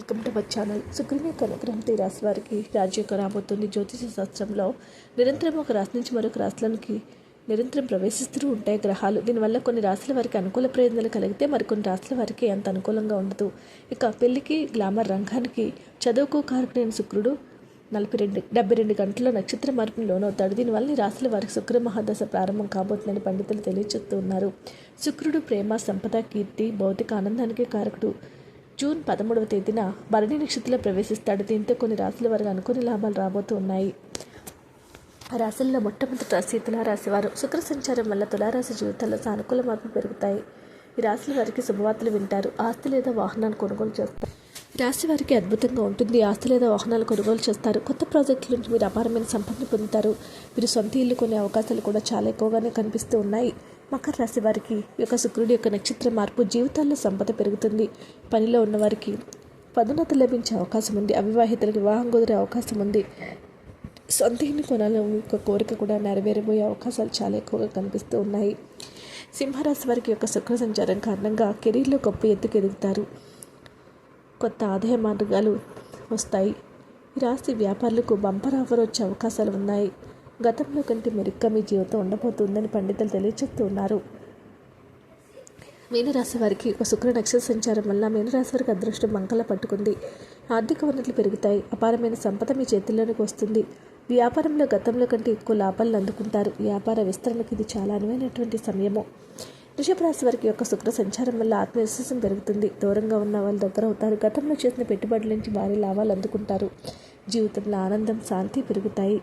Welcome to my channel. శుక్రుని యొక్క అనుగ్రహంతో రాశి వారికి రాజ్యోగం రాబోతుంది జ్యోతిష శాస్త్రంలో. నిరంతరం ఒక రాశి నుంచి మరొక రాశులకి నిరంతరం ప్రవేశిస్తూ ఉంటాయి గ్రహాలు. దీనివల్ల కొన్ని రాశుల వారికి అనుకూల ప్రయోజనాలు కలిగితే మరికొన్ని రాశుల వారికి అంత అనుకూలంగా ఉండదు. ఇక పెళ్ళికి గ్లామర్ రంగానికి చదువుకు కారకుడైన శుక్రుడు నలభై రెండు డెబ్బై రెండు గంటల నక్షత్ర మార్పుని లోనవుతాడు. దీనివల్ల ఈ రాశుల వారికి శుక్ర మహాదశ ప్రారంభం కాబోతుందని పండితులు తెలియజేస్తూ ఉన్నారు. శుక్రుడు ప్రేమ సంపద కీర్తి భౌతిక ఆనందానికి కారకుడు. జూన్ పదమూడవ తేదీన భరణి నక్షత్రంలో ప్రవేశిస్తాడు. దీంతో కొన్ని రాశుల వారికి అనుకుని లాభాలు రాబోతూ ఉన్నాయి ఆ రాశుల్లో మొట్టమొదటి రాశి తులారాశి వారు శుక్ర సంచారం వల్ల తులారాశి జీవితాల్లో సానుకూల మార్పులు పెరుగుతాయి. ఈ రాశుల వారికి శుభవార్తలు వింటారు. ఆస్తి లేదా వాహనాలు కొనుగోలు చేస్తారు. రాశి వారికి అద్భుతంగా ఉంటుంది. ఆస్తి లేదా వాహనాలు కొనుగోలు చేస్తారు. కొత్త ప్రాజెక్టుల నుంచి మీరు అపారమైన సంపదను పొందుతారు. మీరు సొంత ఇల్లు కొనే అవకాశాలు కూడా చాలా ఎక్కువగానే కనిపిస్తూ ఉన్నాయి. మకర రాశి వారికి యొక్క శుక్రుడి యొక్క నక్షత్ర మార్పు జీవితాల్లో సంపద పెరుగుతుంది. పనిలో ఉన్నవారికి పదోన్నతి లభించే అవకాశం ఉంది. అవివాహితులకు వివాహం కుదిరే అవకాశం ఉంది. సొంత ఇల్లు కొనాలని యొక్క కోరిక కూడా నెరవేరబోయే అవకాశాలు చాలా ఎక్కువగా కనిపిస్తూ ఉన్నాయి. సింహరాశి వారికి యొక్క శుక్ర సంచారం కారణంగా కెరీర్లో గొప్ప ఎత్తుకు ఎదుగుతారు. కొత్త ఆదాయ మార్గాలు వస్తాయి. ఈ రాశి వ్యాపారులకు బంపర్ ఆఫర్ వచ్చే అవకాశాలు ఉన్నాయి. గతంలో కంటే మెరుగ్గా మీ జీవితం ఉండబోతుందని పండితులు తెలియచేస్తున్నారు మీనరాశి వారికి ఒక శుక్ర నక్షత్ర సంచారం వల్ల మీనరాశి వారికి అదృష్టం మంకల పట్టుకుంది. ఆర్థిక వనరులు పెరుగుతాయి. అపారమైన సంపద మీ చేతుల్లోనికి వస్తుంది. వ్యాపారంలో గతంలో కంటే ఎక్కువ లాభాలను అందుకుంటారు. వ్యాపార విస్తరణకు ఇది చాలా అనువైనటువంటి సమయము. వృషభరాశి వారికి యొక్క శుక్ర సంచారం వల్ల ఆత్మవిశ్వాసం పెరుగుతుంది. దూరంగా ఉన్న వాళ్ళు దగ్గర అవుతారు. గతంలో చేసిన పెట్టుబడుల నుంచి భారీ లాభాలు అందుకుంటారు. జీవితంలో ఆనందం శాంతి పెరుగుతాయి.